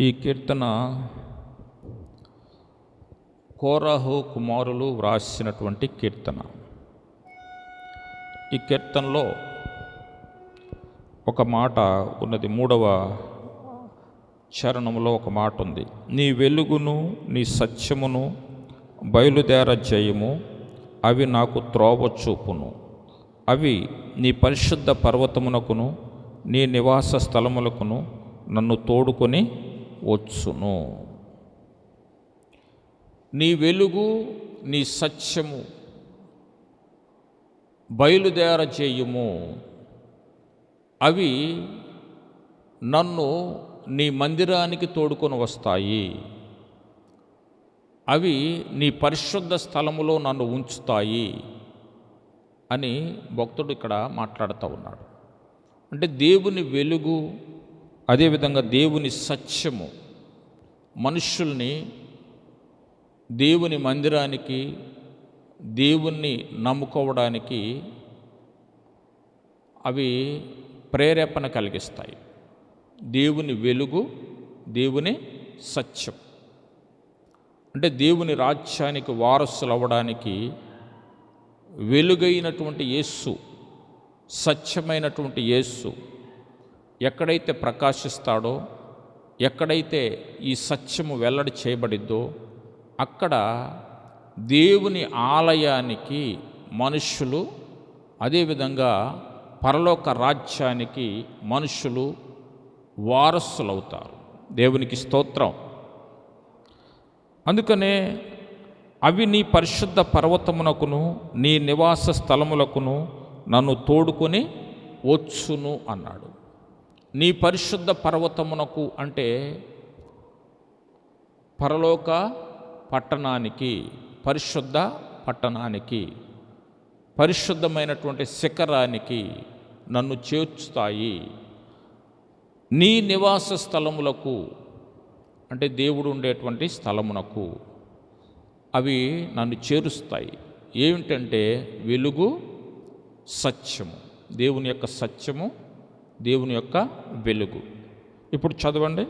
ఈ కీర్తన కోరాహు కుమారులు వ్రాసినటువంటి కీర్తన. ఈ కీర్తనలో ఒక మాట ఉన్నది మూడవ చరణంలో ఒక మాట ఉంది. నీ వెలుగును నీ సత్యమును బయలుదేర జయము అవి నాకు త్రోవ చూపును. అవి నీ పరిశుద్ధ పర్వతమునకును నీ నివాస స్థలములకును నన్ను తోడుకొని వచ్చును. నీ వెలుగు నీ సత్యము బయలుదేర చేయుము. అవి నన్ను నీ మందిరానికి తోడుకొని వస్తాయి. అవి నీ పరిశుద్ధ స్థలములో నన్ను ఉంచుతాయి అని భక్తుడు ఇక్కడ మాట్లాడుతూ ఉన్నాడు. అంటే దేవుని వెలుగు అదేవిధంగా దేవుని సత్యము. మనుషుల్ని దేవుని మందిరానికి దేవుణ్ణి నమ్ముకోవడానికి అవి ప్రేరేపణ కలిగిస్తాయి. దేవుని వెలుగు దేవుని సత్యం. అంటే దేవుని రాజ్యానికి వారసులు అవ్వడానికి వెలుగైనటువంటి యేస్సు సత్యమైనటువంటి యేస్సు ఎక్కడైతే ప్రకాశిస్తాడో ఎక్కడైతే ఈ సత్యము వెల్లడి చేయబడిద్దో అక్కడ దేవుని ఆలయానికి మనుష్యులు అదేవిధంగా పరలోక రాజ్యానికి మనుషులు వారసులవుతారు. దేవునికి స్తోత్రం. అందుకనే అవి నీ పరిశుద్ధ పర్వతమునకును నీ నివాస స్థలములకును నన్ను తోడుకొని వచ్చును అన్నాడు. నీ పరిశుద్ధ పర్వతమునకు అంటే పరలోక పట్టణానికి పరిశుద్ధ పట్టణానికి పరిశుద్ధమైనటువంటి శిఖరానికి నన్ను చేర్చుతాయి. నీ నివాస స్థలములకు అంటే దేవుడు ఉండేటువంటి స్థలమునకు అవి నన్ను చేరుస్తాయి. ఏమిటంటే వెలుగు సత్యము దేవుని యొక్క సత్యము దేవుని యొక్క వెలుగు. ఇప్పుడు చదవండి.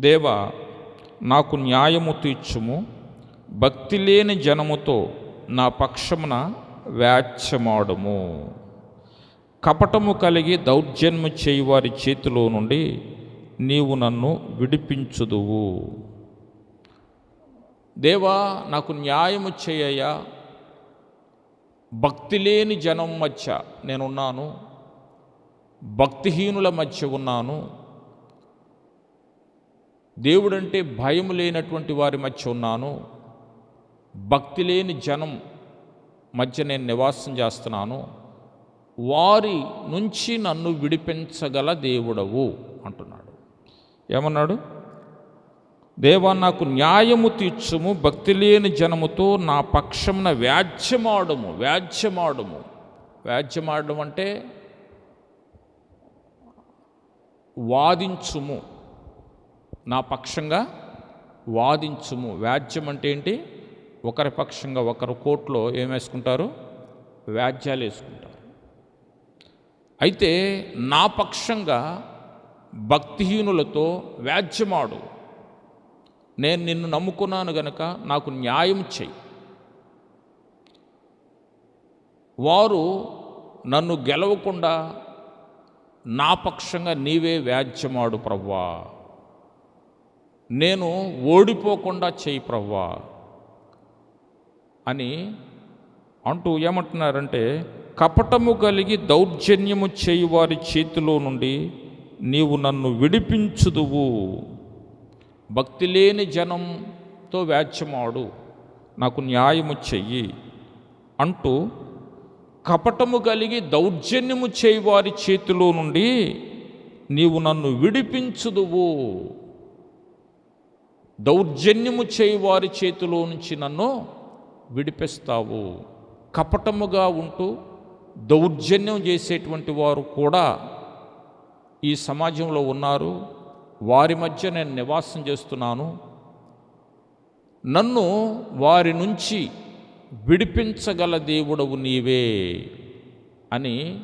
దేవా నాకు న్యాయము తీర్చుము. భక్తి లేని జనముతో నా పక్షమున వ్యాచ్యమాడము కపటము కలిగి దౌర్జన్ము చేయువారి చేతిలో నుండి నీవు నన్ను విడిపించుదువు. దేవా నాకు న్యాయము చేయయ్యా. భక్తి లేని జనం మధ్య నేనున్నాను. భక్తిహీనుల మధ్య ఉన్నాను. దేవుడంటే భయం లేనటువంటి వారి మధ్య ఉన్నాను. భక్తి లేని జనం మధ్య నేను నివాసం చేస్తున్నాను. వారి నుంచి నన్ను విడిపించగల దేవుడవు అంటున్నాడు. ఏమన్నాడు? దేవా నాకు న్యాయము తీర్చుము భక్తి లేని జనముతో నా పక్షమున వ్యాజ్యమాడము వ్యాజ్యమాడము. వ్యాజ్యమాడడం అంటే వాదించుము. నా పక్షంగా వాదించుము. వ్యాజ్యం అంటే ఏంటి? ఒకరి పక్షంగా ఒకరు కోర్టులో ఏం వేసుకుంటారు? వ్యాజ్యాలు వేసుకుంటారు. అయితే నా పక్షంగా భక్తిహీనులతో వ్యాజ్యమాడు. నేను నిన్ను నమ్ముకున్నాను గనక నాకు న్యాయం చెయ్యి. వారు నన్ను గెలవకుండా నా పక్షంగా నీవే వ్యాజ్యమాడు ప్రవ్వా. నేను ఓడిపోకుండా చెయ్యి ప్రవ్వా. అని అంటూ ఏమంటున్నారంటే కపటము కలిగి దౌర్జన్యము చేయువారి చేతిలో నుండి నీవు నన్ను విడిపించుదువు. భక్తి లేని జనంతో వ్యాజ్యమాడు నాకు న్యాయము చెయ్యి అంటూ కపటము కలిగి దౌర్జన్యము చేయి వారి చేతిలో నుండి నీవు నన్ను విడిపించుదువు. దౌర్జన్యము చేయి వారి చేతిలో నుంచి నన్ను విడిపిస్తావు. కపటముగా ఉంటూ దౌర్జన్యం చేసేటువంటి వారు కూడా ఈ సమాజంలో ఉన్నారు. వారి మధ్య నేను నివాసం చేస్తున్నాను. నన్ను వారి నుంచి విడిపించగల దేవుడవు నీవే అని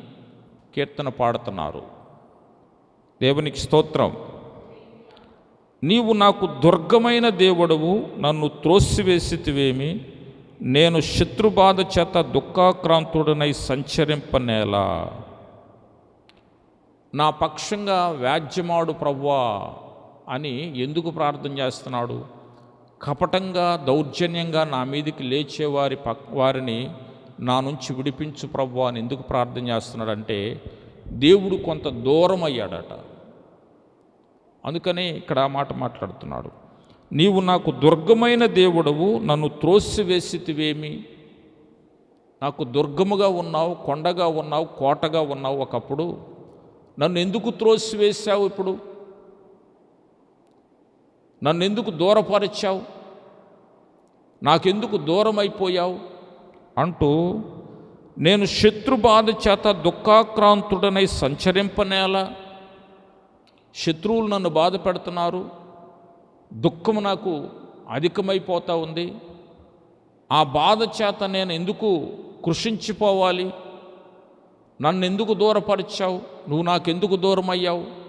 కీర్తన పాడుతున్నారు. దేవునికి స్తోత్రం. నీవు నాకు దుర్గమైన దేవుడవు నన్ను త్రోసివేసితివేమి? నేను శత్రుబాధ చేత దుఃఖాక్రాంతుడనై సంచరింపనేలా. నా పక్షంగా వ్యాజ్యమాడు ప్రవ్వా అని ఎందుకు ప్రార్థన చేస్తున్నాడు? కపటంగా దౌర్జన్యంగా నా మీదికి లేచేవారి పక్ వారిని నా నుంచి విడిపించు ప్రభు అని ఎందుకు ప్రార్థన చేస్తున్నాడంటే దేవుడు కొంత దూరం అయ్యాడట అందుకనే ఇక్కడ ఆ మాట మాట్లాడుతున్నాడు. నీవు నాకు దుర్గమైన దేవుడవు నన్ను త్రోసివేసితివేమి? నాకు దుర్గముగా ఉన్నావు కొండగా ఉన్నావు కోటగా ఉన్నావు ఒకప్పుడు. నన్ను ఎందుకు త్రోసివేశావు ఇప్పుడు? నన్ను ఎందుకు దూరపరిచావు? నాకెందుకు దూరం అయిపోయావు అంటూ నేను శత్రుబాధ చేత దుఃఖాక్రాంతుడనై సంచరింపనేలా శత్రువులు నన్ను బాధ పెడుతున్నారు. దుఃఖం నాకు అధికమైపోతూ ఉంది. ఆ బాధ చేత నేను ఎందుకు కృషించిపోవాలి? నన్ను ఎందుకు దూరపరిచావు? నువ్వు నాకెందుకు దూరమయ్యావు?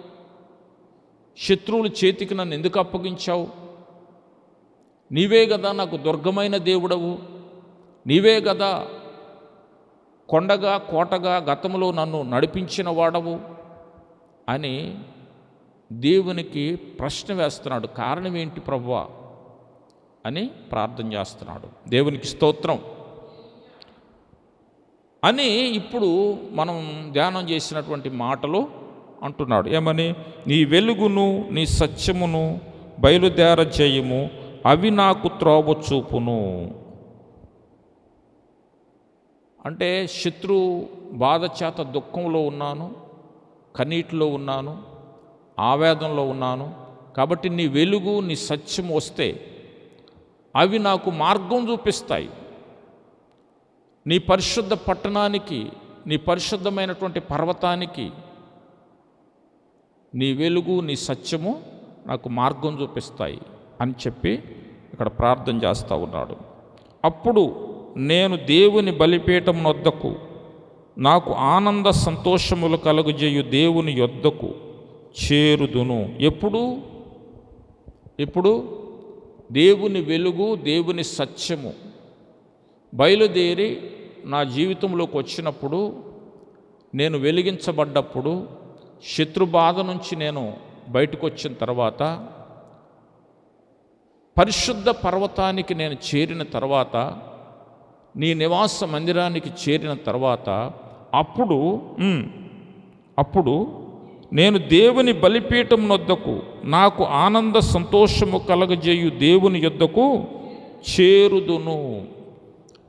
శత్రువుల చేతికి నన్ను ఎందుకు అప్పగించావు? నీవే కదా నాకు దుర్గమైన దేవుడవు. నీవే కదా కొండగా కోటగా గతంలో నన్ను నడిపించిన వాడవు అని దేవునికి ప్రశ్న వేస్తున్నాడు. కారణం ఏంటి ప్రభువా? అని ప్రార్థన చేస్తున్నాడు. దేవునికి స్తోత్రం. అని ఇప్పుడు మనం ధ్యానం చేసినటువంటి మాటలు అంటున్నాడు. ఏమని? నీ వెలుగును నీ సత్యమును బయలుదేర చేయము అవి నాకు త్రోవ చూపును. అంటే శత్రు బాధ చేత దుఃఖంలో ఉన్నాను కన్నీటిలో ఉన్నాను ఆవేదనలో ఉన్నాను. కాబట్టి నీ వెలుగు నీ సత్యం వస్తే అవి నాకు మార్గం చూపిస్తాయి. నీ పరిశుద్ధ పట్టణానికి నీ పరిశుద్ధమైనటువంటి పర్వతానికి నీ వెలుగు నీ సత్యము నాకు మార్గం చూపిస్తాయి అని చెప్పి ఇక్కడ ప్రార్థన చేస్తూ ఉన్నాడు. అప్పుడు నేను దేవుని బలిపీఠం వద్దకు నాకు ఆనంద సంతోషములు కలుగజేయు దేవుని యొద్దకు చేరుదును. ఎప్పుడు? ఇప్పుడు దేవుని వెలుగు దేవుని సత్యము. బయలుదేరి నా జీవితంలోకి వచ్చినప్పుడు నేను వెలిగించబడ్డప్పుడు శత్రుబాధ నుంచి నేను బయటకు వచ్చిన తర్వాత పరిశుద్ధ పర్వతానికి నేను చేరిన తర్వాత నీ నివాస మందిరానికి చేరిన తర్వాత అప్పుడు అప్పుడు నేను దేవుని బలిపీఠం నొద్దకు నాకు ఆనంద సంతోషము కలగజేయు దేవుని యొద్దకు చేరుదును.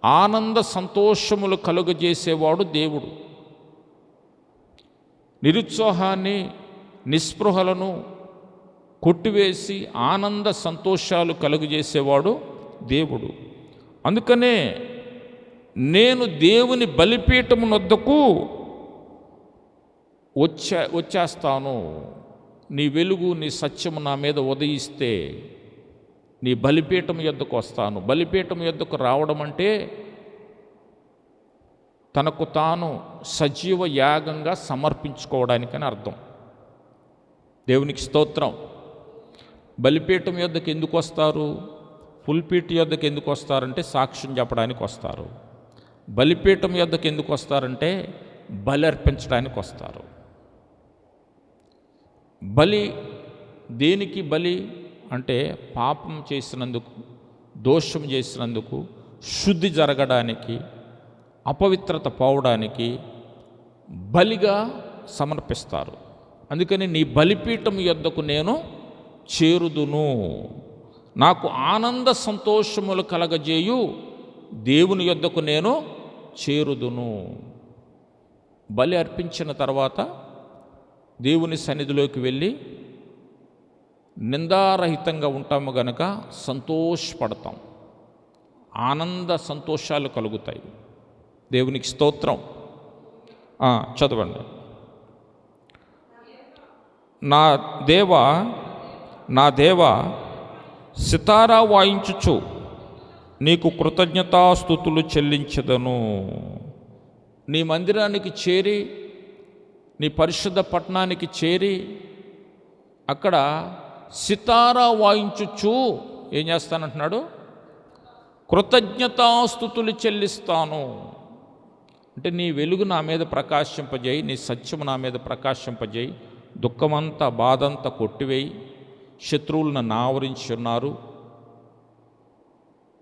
ఆనంద సంతోషములు కలుగజేసేవాడు దేవుడు. నిరుత్సాహాన్ని నిస్పృహలను కొట్టివేసి ఆనంద సంతోషాలు కలుగజేసేవాడు దేవుడు. అందుకనే నేను దేవుని బలిపీఠమునొద్దకు వచ్చే వచ్చేస్తాను. నీ వెలుగు నీ సత్యము నా మీద ఉదయిస్తే నీ బలిపీఠం ఎద్దుకు వస్తాను. బలిపీఠం ఎద్దుకు రావడం అంటే తనకు తాను సజీవ యాగంగా సమర్పించుకోవడానికని అర్థం. దేవునికి స్తోత్రం. బలిపీఠం యొద్దకు ఎందుకు వస్తారు? పుల్పీఠ యొద్దకు ఎందుకు వస్తారంటే సాక్ష్యం చెప్పడానికి వస్తారు. బలిపీఠం యొద్దకు ఎందుకు వస్తారంటే బలి అర్పించడానికి వస్తారు. బలి దేనికి బలి? అంటే పాపం చేసినందుకు దోషం చేసినందుకు శుద్ధి జరగడానికి అపవిత్రత పోవడానికి బలిగా సమర్పిస్తారు. అందుకని నీ బలిపీఠం యొద్దకు నేను చేరుదును. నాకు ఆనంద సంతోషములు కలగజేయు. దేవుని యొద్దకు నేను చేరుదును. బలి అర్పించిన తర్వాత దేవుని సన్నిధిలోకి వెళ్ళి నిందారహితంగా ఉంటాము గనక సంతోషపడతాం. ఆనంద సంతోషాలు కలుగుతాయి. దేవునికి స్తోత్రం. చదవండి. నా దేవ నా దేవ సితారా వాయించుచు నీకు కృతజ్ఞతాస్థుతులు చెల్లించదను. నీ మందిరానికి చేరి నీ పరిశుద్ధ పట్టణానికి చేరి అక్కడ సితారా వాయించుచు ఏం చేస్తానంటున్నాడు? కృతజ్ఞతాస్థుతులు చెల్లిస్తాను. అంటే నీ వెలుగు నా మీద ప్రకాశింపజేయి నీ సత్యము నా మీద ప్రకాశింపజేయి దుఃఖమంతా బాధంతా కొట్టివేయి. శత్రువులను నావరించున్నారు ఉన్నారు.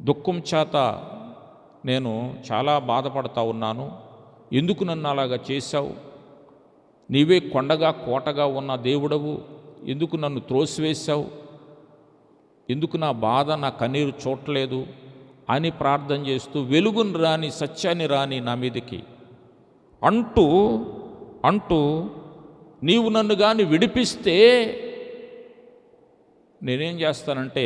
దుఃఖం చేత నేను చాలా బాధపడతా ఉన్నాను. ఎందుకు నన్ను అలాగా చేశావు? నీవే కొండగా కోటగా ఉన్న దేవుడవు. ఎందుకు నన్ను త్రోసివేశావు? ఎందుకు నా బాధ నా కన్నీరు చూడలేదు అని ప్రార్థన చేస్తూ వెలుగును రాని సత్యాన్ని రాని నా మీదకి. అంటూ అంటూ నీవు నన్ను కానీ విడిపిస్తే నేనేం చేస్తానంటే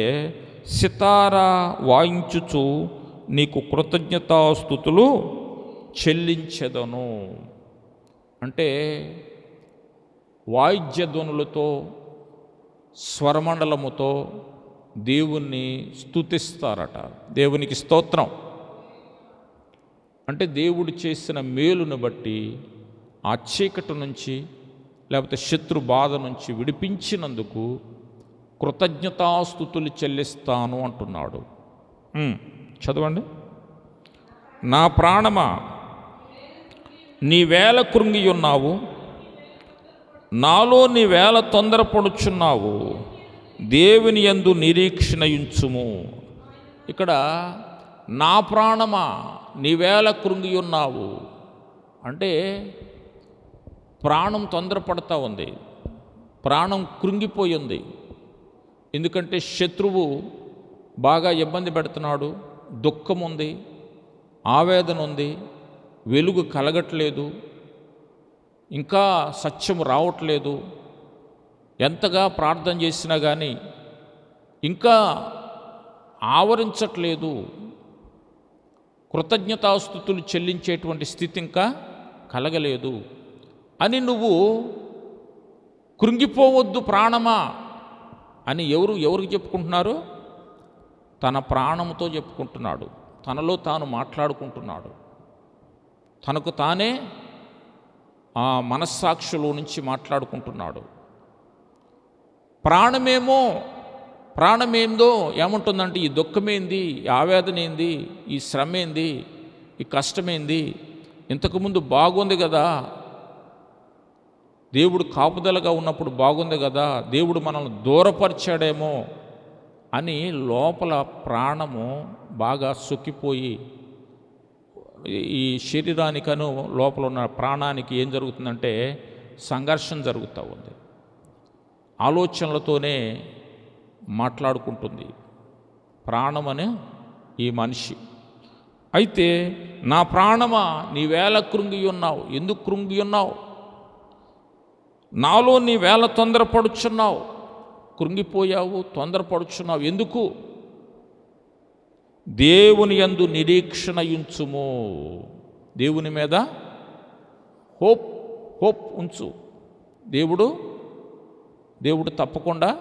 సితారా వాయించుచు నీకు కృతజ్ఞతాస్థుతులు చెల్లించెదను. అంటే వాయిద్య ధ్వనులతో స్వరమండలముతో దేవుణ్ణి స్తుతిస్తారట. దేవునికి స్తోత్రం. అంటే దేవుడు చేసిన మేలును బట్టి ఆ చీకటి నుంచి లేకపోతే శత్రు బాధ నుంచి విడిపించినందుకు కృతజ్ఞతాస్థుతులు చెల్లిస్తాను అంటున్నాడు. చదవండి. నా ప్రాణమా నీ వేల కృంగి ఉన్నావు నాలో నీ వేల తొందరపడుచున్నావు. దేవుని యందు నిరీక్షణించుము ఇక్కడ నా ప్రాణమా నీవేళ కృంగి ఉన్నావు అంటే ప్రాణం తొందరపడతా ఉంది. ప్రాణం కృంగిపోయి ఉంది. ఎందుకంటే శత్రువు బాగా ఇబ్బంది పెడుతున్నాడు. దుఃఖం ఉంది ఆవేదన ఉంది వెలుగు కలగట్లేదు. ఇంకా సత్యం రావట్లేదు. ఎంతగా ప్రార్థన చేసినా కానీ ఇంకా ఆవరించట్లేదు. కృతజ్ఞతాస్థుతులు చెల్లించేటువంటి స్థితి ఇంకా కలగలేదు. అని నువ్వు కృంగిపోవద్దు ప్రాణమా అని ఎవరు ఎవరికి చెప్పుకుంటున్నారు? తన ప్రాణముతో చెప్పుకుంటున్నాడు. తనలో తాను మాట్లాడుకుంటున్నాడు. తనకు తానే ఆ మనస్సాక్షిలో నుంచి మాట్లాడుకుంటున్నాడు. ప్రాణమేమో ప్రాణమేందో ఏముంటుందంటే ఈ దుఃఖమేంది ఈ ఆవేదన ఏంది ఈ శ్రమ ఏంది ఈ కష్టమేంది ఇంతకుముందు బాగుంది కదా. దేవుడు కాపుదలగా ఉన్నప్పుడు బాగుంది కదా. దేవుడు మనల్ని దూరపరిచాడేమో అని లోపల ప్రాణము బాగా సొక్కిపోయి ఈ శరీరానికను లోపల ఉన్న ప్రాణానికి ఏం జరుగుతుందంటే సంఘర్షణ జరుగుతూ ఉంది. ఆలోచనలతోనే మాట్లాడుకుంటుంది. ప్రాణం అనే ఈ మనిషి. అయితే నా ప్రాణమా నీ వేల కృంగి ఉన్నావు. ఎందుకు కృంగి ఉన్నావు? నాలో నీ వేల తొందరపడుచున్నావు. కృంగిపోయావు తొందరపడుచున్నావు. ఎందుకు? దేవుని యందు నిరీక్షణ ఉంచుము. దేవుని మీద హోప్ హోప్ ఉంచు. దేవుడు దేవుడు తప్పకుండా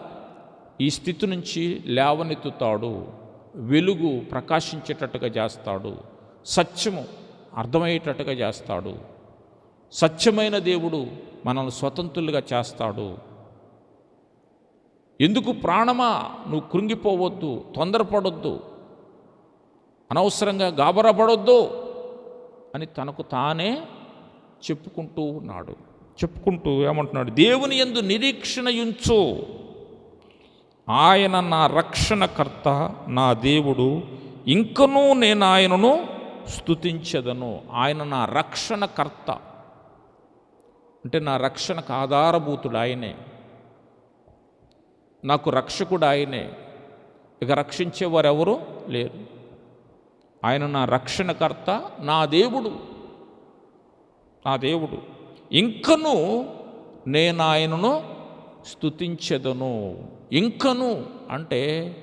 ఈ స్థితి నుంచి లేవనెత్తుతాడు. వెలుగు ప్రకాశించేటట్టుగా చేస్తాడు. సత్యము అర్థమయ్యేటట్టుగా చేస్తాడు. సత్యమైన దేవుడు మనల్ని స్వతంత్రులుగా చేస్తాడు. ఎందుకు ప్రాణమా? నువ్వు కృంగిపోవద్దు తొందరపడొద్దు అనవసరంగా గాబరపడొద్దు అని తనకు తానే చెప్పుకుంటూ ఉన్నాడు. చెప్పుకుంటూ ఏమంటున్నాడు దేవుని ఎందు నిరీక్షణ ఉంచు ఆయన నా రక్షణకర్త నా దేవుడు. ఇంకనూ నేను ఆయనను స్తుతించదను. ఆయన నా రక్షణకర్త. అంటే నా రక్షణకు ఆధారభూతుడు ఆయనే. నాకు రక్షకుడు ఆయనే. ఇక రక్షించేవారు ఎవరు లేరు. ఆయన నా రక్షణకర్త నా దేవుడు. నా దేవుడు. ఇంకను నేను ఆయనను స్తుతించెదను. ఇంకను అంటే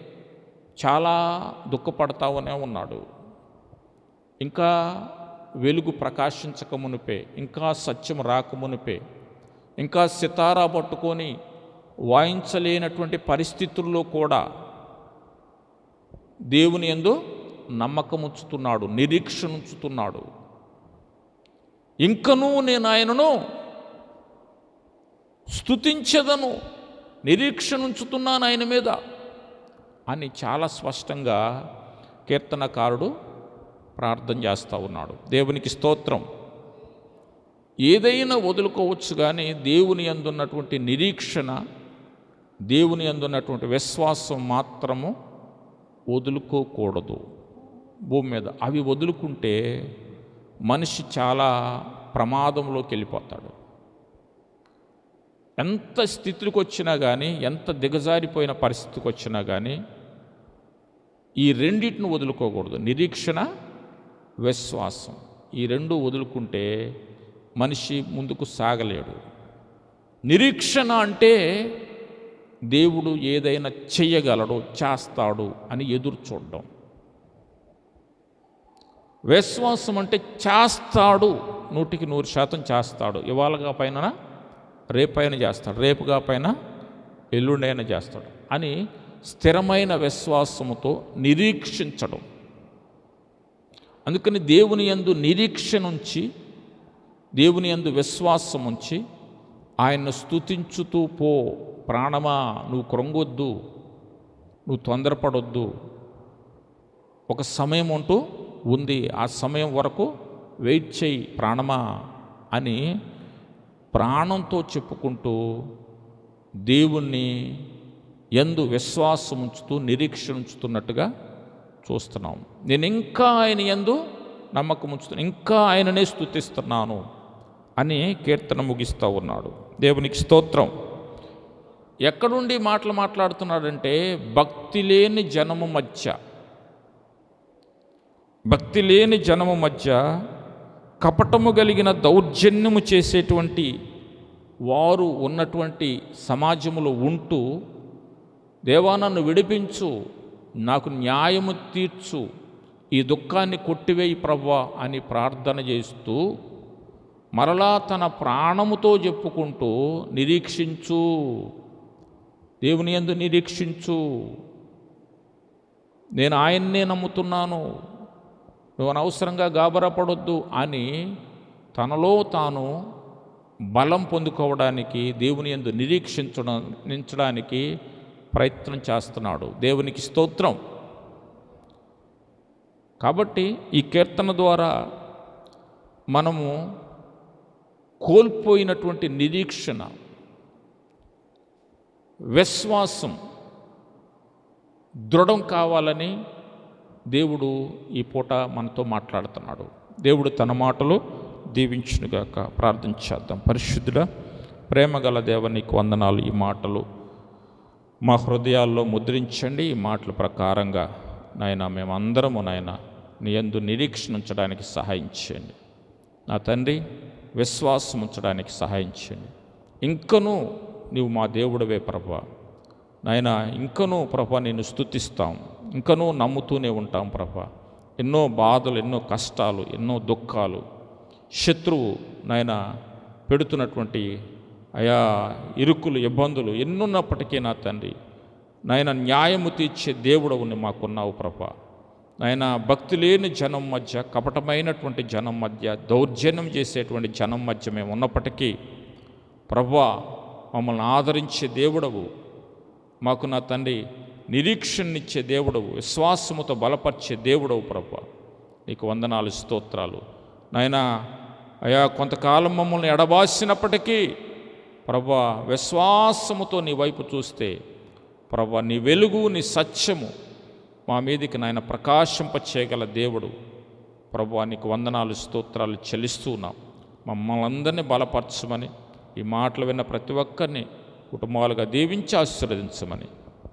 చాలా దుఃఖపడతావునే ఉన్నాడు. ఇంకా వెలుగు ప్రకాశించకమునిపే ఇంకా సత్యం రాకమునిపే ఇంకా సితారా పట్టుకొని వాయించలేనటువంటి పరిస్థితుల్లో కూడా దేవుని ఎందు నమ్మకం ఉంచుతున్నాడు నిరీక్షణ ఉంచుతున్నాడు ఇంకనూ నేను ఆయనను స్థుతించదను నిరీక్షణ ఉంచుతున్నాను ఆయన మీద అని చాలా స్పష్టంగా కీర్తనకారుడు ప్రార్థన చేస్తూ ఉన్నాడు. దేవునికి స్తోత్రం. ఏదైనా వదులుకోవచ్చు కానీ దేవుని అందున్నటువంటి నిరీక్షణ దేవుని అందున్నటువంటి విశ్వాసం మాత్రము వదులుకోకూడదు. భూమి మీద అవి వదులుకుంటే మనిషి చాలా ప్రమాదంలోకి వెళ్ళిపోతాడు. ఎంత స్థితికి వచ్చినా కానీ ఎంత దిగజారిపోయిన పరిస్థితికి వచ్చినా కానీ ఈ రెండింటిని వదులుకోకూడదు. నిరీక్షణ విశ్వాసం. ఈ రెండు వదులుకుంటే మనిషి ముందుకు సాగలేడు. నిరీక్షణ అంటే దేవుడు ఏదైనా చెయ్యగలడు చేస్తాడు అని ఎదురు చూడడం. విశ్వాసం అంటే చేస్తాడు. నూటికి నూరు శాతం చేస్తాడు. ఇవాళగా పైన రేపైనా చేస్తాడు. రేపుగా పైన ఎల్లుండైనా చేస్తాడు. అని స్థిరమైన విశ్వాసముతో నిరీక్షించడం. అందుకని దేవుని యందు నిరీక్ష నుంచి దేవుని యందు విశ్వాసం ఉంచి ఆయన్ను స్తుతించుతూ పో. ప్రాణమా నువ్వు కృంగొద్దు నువ్వు తొందరపడొద్దు. ఒక సమయం అంటూ ఉంది. ఆ సమయం వరకు వెయిట్ చేయి ప్రాణమా అని ప్రాణంతో చెప్పుకుంటూ దేవుణ్ణి ఎందు విశ్వాసం ఉంచుతూ నిరీక్షణ ఉంచుతున్నట్టుగా చూస్తున్నాం. నేను ఇంకా ఆయన ఎందు నమ్మకం ఉంచుతున్నాను ఇంకా ఆయననే స్తుతిస్తున్నాను అని కీర్తన ముగిస్తూ ఉన్నాడు. దేవునికి స్తోత్రం. ఎక్కడుండి మాటలు మాట్లాడుతున్నాడంటే భక్తి లేని జనము మధ్య భక్తి లేని జనము మధ్య కపటము కలిగిన దౌర్జన్యము చేసేటువంటి వారు ఉన్నటువంటి సమాజములో ఉంటూ దేవా నన్ను విడిపించు నాకు న్యాయము తీర్చు ఈ దుఃఖాన్ని కొట్టివేయి ప్రవ్వా అని ప్రార్థన చేస్తూ మరలా తన ప్రాణముతో చెప్పుకుంటూ నిరీక్షించు దేవుని ఎందు నిరీక్షించు నేను ఆయన్నే నమ్ముతున్నాను నువ్వు అనవసరంగా గాబరపడొద్దు అని తనలో తాను బలం పొందుకోవడానికి దేవుని ఎందు నిరీక్షించడానికి ప్రయత్నం చేస్తున్నాడు. దేవునికి స్తోత్రం. కాబట్టి ఈ కీర్తన ద్వారా మనము కోల్పోయినటువంటి నిరీక్షణ విశ్వాసం దృఢం కావాలని దేవుడు ఈ పూట మనతో మాట్లాడుతున్నాడు. దేవుడు తన మాటలు దీవించునుగాక ప్రార్థన చేద్దాం. పరిశుద్ధుడ ప్రేమగల దేవ నీకు వందనాలు. ఈ మాటలు మా హృదయాల్లో ముద్రించండి. ఈ మాటల ప్రకారంగా నాయన మేమందరము నాయన నీ యందు నిరీక్షణ ఉంచడానికి సహాయం చేయండి. నా తండ్రి విశ్వాసం ఉంచడానికి సహాయం చేయండి. ఇంకనూ నీవు మా దేవుడవే ప్రభా. నాయన ఇంకనూ ప్రభా నేను స్తుతిస్తాం. ఇంకనూ నమ్ముతూనే ఉంటాం ప్రభ. ఎన్నో బాధలు ఎన్నో కష్టాలు ఎన్నో దుఃఖాలు శత్రువు నాయన పెడుతున్నటువంటి అయా ఇరుకులు ఇబ్బందులు ఎన్నున్నప్పటికీ నా తండ్రి. నాయన న్యాయము తీర్చే దేవుడవుని మాకున్నావు ప్రభ. నాయన భక్తి లేని జనం మధ్య కపటమైనటువంటి జనం మధ్య దౌర్జన్యం చేసేటువంటి జనం మధ్య మేము ఉన్నప్పటికీ ప్రభా మమ్మల్ని ఆదరించే దేవుడవు మాకు నా తండ్రి. నిరీక్షణనిచ్చే దేవుడవు విశ్వాసముతో బలపరిచే దేవుడవు ప్రభా. నీకు వందనాలు స్తోత్రాలు. నాయనా అయా కొంతకాలం మమ్మల్ని ఎడబాసినప్పటికీ ప్రభా విశ్వాసముతో నీ వైపు చూస్తే ప్రభా నీ వెలుగు నీ సత్యము మా మీదికి నాయన ప్రకాశింపచేయగల దేవుడు. ప్రభా నీకు వందనాలు స్తోత్రాలు చెల్లిస్తున్నాం మమ్మల్ని అందరినీ బలపరచమని ఈ మాటలు విన్న ప్రతి ఒక్కరిని కుటుంబాలుగా దీవించి ఆశీర్వదించమని.